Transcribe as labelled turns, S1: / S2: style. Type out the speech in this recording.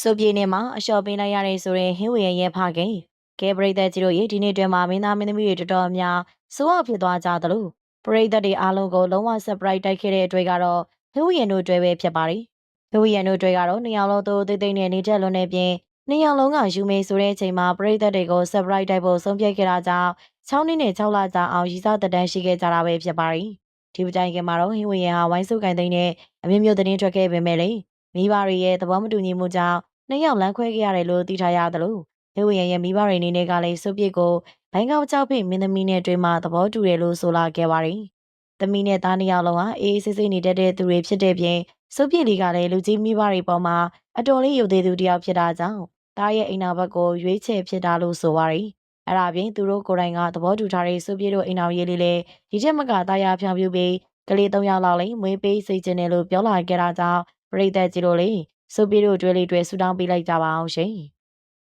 S1: ဆိုပြေနေမှာအလျှော်ပေးလိုက်ရတယ်ဆိုရင်ဟင်းဝေရရဲ့ဖခင်ကဲပရိသတ်ကြီးတို့ရေဒီနေ့တွင်မှာမင်းသားမင်းသမီးတွေတော်တော်များစိုးအောင်ဖြစ်သွားကြသလိုပရိသတ်တွေအားလုံးကိုလုံးဝ surprise တိုက်ခဲ့တဲ့အတွက်ကတော့ဟင်းဝေရတို့တွဲပဲဖြစ်ပါတယ်ဟင်းဝေရတို့တွဲကတော့နှစ်ယောက်လုံးသူတိတ်တိတ်နဲ့နေချက်လွန်နေပြင်နှစ်ယောက်လုံးကယူမေဆိုတဲ့အချိန်မှာပရိသတ်တွေကို surprise တိုက်ဖို့ဆုံးဖြတ်ခဲ့တာကြောင့်6နှစ်နဲ့6လကြာအောင်ရည်စားတက်တန်းရှိခဲ့ကြတာပဲဖြစ်ပါတယ်ဒီပတိုင်ကမှာတော့ဟင်းဝေရဟာဝိုင်းစုကင်သိန်းနဲ့အမျိုးမျိုးသတင်းထွက်ခဲ့ပေမဲ့လေ မိဘတွေရဲ့သဘောမတူညီမှုကြောင့်နှစ်ယောက်လမ်းခွဲခဲ့ရတယ်လို့သိထားရတယ်လို့ဟေဝရရဲ့မိဘတွေအနေနဲ့ကလည်းစုပ်ပြစ်ကိုဘိုင်းကောက်ကြောက်ဖိမင်းသမီးနဲ့တွေ့မှသဘောတူတယ်လို့ဆိုလာခဲ့ပါတယ်။သမီးနဲ့သားနှစ်ယောက်လုံးဟာအေးအေးဆေးဆေးနေတတ်တဲ့သူတွေဖြစ်တဲ့ပြင်စုပ်ပြစ်လေးကလည်းလူကြီးမိဘတွေပေါ်မှာအတော်လေးယုံသေးသူတစ်ယောက်ဖြစ်တာကြောင့်သားရဲ့အိမ်နာဘက်ကိုရွေးချယ်ဖြစ်တာလို့ဆိုပါတယ်။အဲ့ဒါပြင်သူတို့ကိုယ်တိုင်ကသဘောတူထားတဲ့စုပ်ပြစ်တို့အိမ်တော်ရေးလေးလေဒီချက်မကသားရဖြောင်ပြပြီးကလေး၃ယောက်လောက်လေးမွေးပေးစေခြင်းတယ်လို့ပြောလာခဲ့တာကြောင့် ပရိသတ်ကြီးတို့လေဆိုပြီးတော့တွဲလေးတွဲဆူတောင်းပေးလိုက်ကြပါအောင်ရှင်။